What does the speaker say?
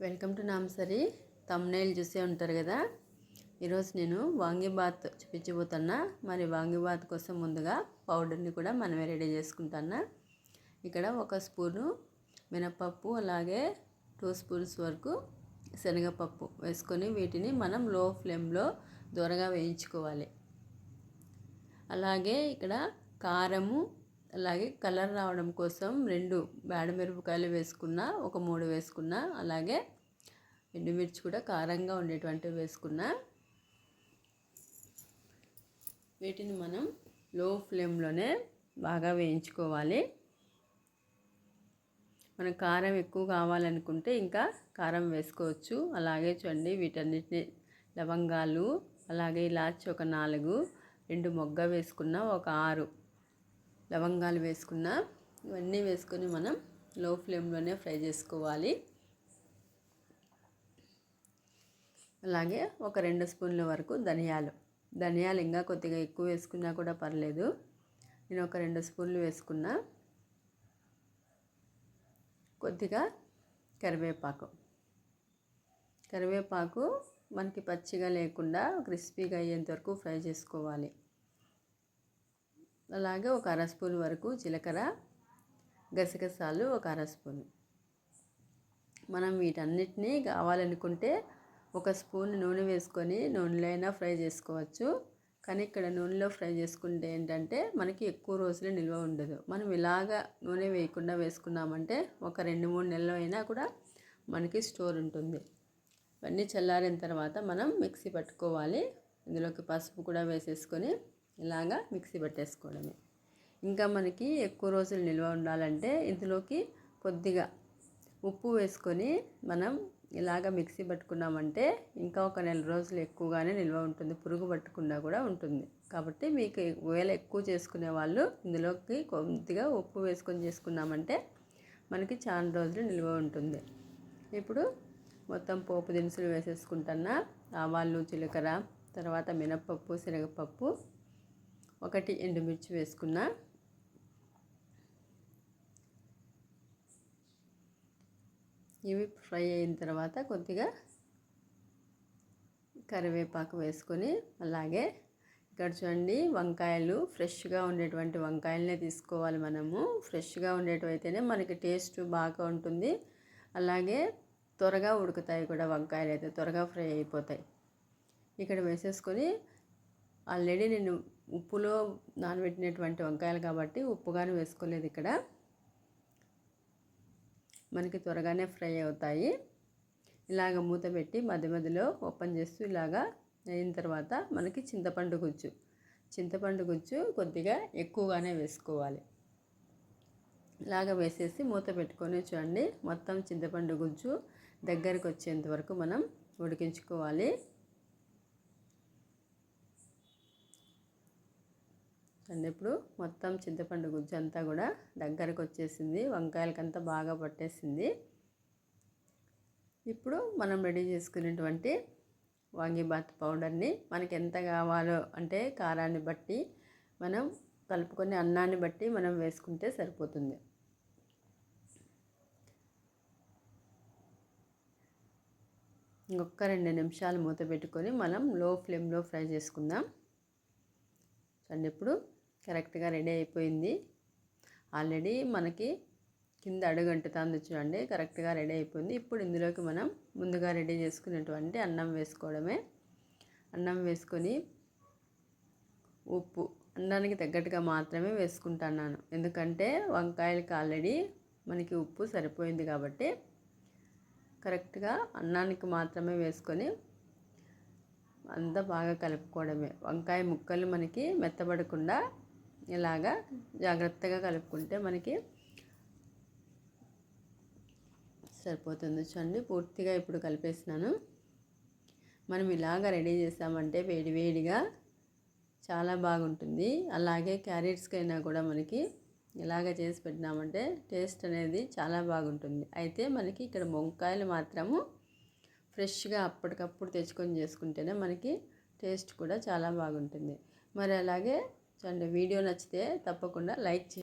Welcome to నామసరి. Thumbnail చూసే ఉంటారు కదా? ఈరోజు నేను వాంగిబాత్ చూపించబోతున్నా. మరి వాంగిబాత్ కోసం ముందుగా పౌడర్ని కూడా మనమే రెడీ చేసుకుంటున్నా. ఇక్కడ ఒక స్పూను మినపప్పు అలాగే టూ స్పూన్స్ వరకు శనగపప్పు వేసుకొని వీటిని మనం లో ఫ్లేమ్లో దూరగా వేయించుకోవాలి. అలాగే ఇక్కడ కారము అలాగే కలర్ రావడం కోసం రెండు మిరపకాయలు వేసుకున్న ఒక మూడు వేసుకున్న అలాగే ఎండుమిర్చి కూడా కారంగా ఉండేటువంటివి వేసుకున్న. వీటిని మనం లో ఫ్లేమ్లోనే బాగా వేయించుకోవాలి. మనం కారం ఎక్కువ కావాలనుకుంటే ఇంకా కారం వేసుకోవచ్చు. అలాగే చూడండి వీటన్నిటిని లవంగాలు అలాగే ఇలాచి ఒక నాలుగు రెండు మొగ్గ వేసుకున్న ఒక ఆరు లవంగాలు వేసుకున్న. ఇవన్నీ వేసుకొని మనం లో ఫ్లేమ్లోనే ఫ్రై చేసుకోవాలి. అలాగే ఒక రెండు స్పూన్ల వరకు ధనియాలు. ధనియాలు ఇంకా కొద్దిగా ఎక్కువ వేసుకున్నా కూడా పర్లేదు. నేను ఒక రెండు స్పూన్లు వేసుకున్నా. కొద్దిగా కరివేపాకు. కరివేపాకు మనకి పచ్చిగా లేకుండా క్రిస్పీగా అయ్యేంత వరకు ఫ్రై చేసుకోవాలి. అలాగే ఒక అర స్పూన్ వరకు జీలకర్ర గసగసాలు ఒక అర స్పూన్. మనం వీటన్నిటినీ కావాలనుకుంటే ఒక స్పూన్ నూనె వేసుకొని నూనెలో అయినా ఫ్రై చేసుకోవచ్చు. కానీ ఇక్కడ నూనెలో ఫ్రై చేసుకుంటే ఏంటంటే మనకి ఎక్కువ రోజులు నిల్వ ఉండదు. మనం ఇలాగ నూనె వేయకుండా వేసుకున్నామంటే ఒక రెండు మూడు నెలలు అయినా కూడా మనకి స్టోర్ ఉంటుంది. ఇవన్నీ చల్లారిన తర్వాత మనం మిక్సీ పట్టుకోవాలి. ఇందులోకి పసుపు కూడా వేసేసుకొని ఇలాగా మిక్సీ పట్టేసుకోవడమే. ఇంకా మనకి ఎక్కువ రోజులు నిల్వ ఉండాలంటే ఇందులోకి కొద్దిగా ఉప్పు వేసుకొని మనం ఇలాగ మిక్సీ పట్టుకున్నామంటే ఇంకా ఒక నెల రోజులు ఎక్కువగానే నిల్వ ఉంటుంది పురుగు పట్టకుండా కూడా ఉంటుంది. కాబట్టి మీకు ఒకవేళ ఎక్కువ చేసుకునే వాళ్ళు ఇందులోకి కొద్దిగా ఉప్పు వేసుకొని చేసుకున్నామంటే మనకి చాలా రోజులు నిల్వ ఉంటుంది. ఇప్పుడు మొత్తం పోపు దినుసులు వేసేసుకుంటున్నా ఆవాలు జీలకర్ర తర్వాత మినప్పప్పు శనగపప్పు ఒకటి ఎండుమిర్చి వేసుకున్నా. ఇవి ఫ్రై అయిన తర్వాత కొద్దిగా కరివేపాకు వేసుకొని అలాగే ఇక్కడ చూడండి వంకాయలు ఫ్రెష్గా ఉండేటువంటి వంకాయలనే తీసుకోవాలి మనము. ఫ్రెష్గా ఉండేటివైతేనే మనకి టేస్ట్ బాగా ఉంటుంది. అలాగే త్వరగా ఉడుకుతాయి కూడా వంకాయలు అయితే త్వరగా ఫ్రై అయిపోతాయి. ఇక్కడ వేసేసుకొని ఆల్రెడీ నేను ఉప్పులో నానబెట్టినటువంటి వంకాయలు కాబట్టి ఉప్పుగానే వేసుకోలేదు ఇక్కడ. మనకి త్వరగానే ఫ్రై అవుతాయి. ఇలాగ మూత పెట్టి మధ్య మధ్యలో ఓపెన్ చేస్తూ ఇలాగా అయిన తర్వాత మనకి చింతపండు గుజ్జు. చింతపండు గుజ్జు కొద్దిగా ఎక్కువగానే వేసుకోవాలి. ఇలాగ వేసేసి మూత పెట్టుకొని చూడండి. మొత్తం చింతపండు గుజ్జు దగ్గరికి వచ్చేంత వరకు మనం ఉడికించుకోవాలి. అండ్ ఇప్పుడు మొత్తం చింతపండు గుజ్జు అంతా కూడా దగ్గరకు వచ్చేసింది. వంకాయలకంతా బాగా పట్టేసింది. ఇప్పుడు మనం రెడీ చేసుకునేటువంటి వాంగిబాత్ పౌడర్ని మనకి ఎంత కావాలో అంటే కారాన్ని బట్టి మనం కలుపుకొని అన్నాన్ని బట్టి మనం వేసుకుంటే సరిపోతుంది. ఇంకొక రెండు నిమిషాలు మూత పెట్టుకొని మనం లో ఫ్లేమ్లో ఫ్రై చేసుకుందాం. అండ్ ఇప్పుడు కరెక్ట్గా రెడీ అయిపోయింది. ఆల్రెడీ మనకి కింద అడుగంటుతుంది చూడండి కరెక్ట్గా రెడీ అయిపోయింది. ఇప్పుడు ఇందులోకి మనం ముందుగా రెడీ చేసుకునేటువంటి అన్నం వేసుకోవడమే. అన్నం వేసుకొని ఉప్పు అన్నానికి తగ్గట్టుగా మాత్రమే వేసుకుంటున్నాను. ఎందుకంటే వంకాయలకి ఆల్రెడీ మనకి ఉప్పు సరిపోయింది కాబట్టి కరెక్ట్గా అన్నానికి మాత్రమే వేసుకొని అంతా బాగా కలుపుకోవడమే. వంకాయ ముక్కలు మనకి మెత్తబడకుండా ఇలాగా జాగ్రత్తగా కలుపుకుంటే మనకి సరిపోతుంది. చూడండి పూర్తిగా ఇప్పుడు కలిపేసినాను. మనం ఇలాగ రెడీ చేసామంటే వేడి వేడిగా చాలా బాగుంటుంది. అలాగే క్యారెట్స్కైనా కూడా మనకి ఇలాగ చేసి పెట్టినామంటే టేస్ట్ అనేది చాలా బాగుంటుంది. అయితే మనకి ఇక్కడ వంకాయలు మాత్రము ఫ్రెష్గా అప్పటికప్పుడు తెచ్చుకొని చేసుకుంటేనే మనకి టేస్ట్ కూడా చాలా బాగుంటుంది. మరి అలాగే చూడండి వీడియో నచ్చితే తప్పకుండా లైక్ చేయండి.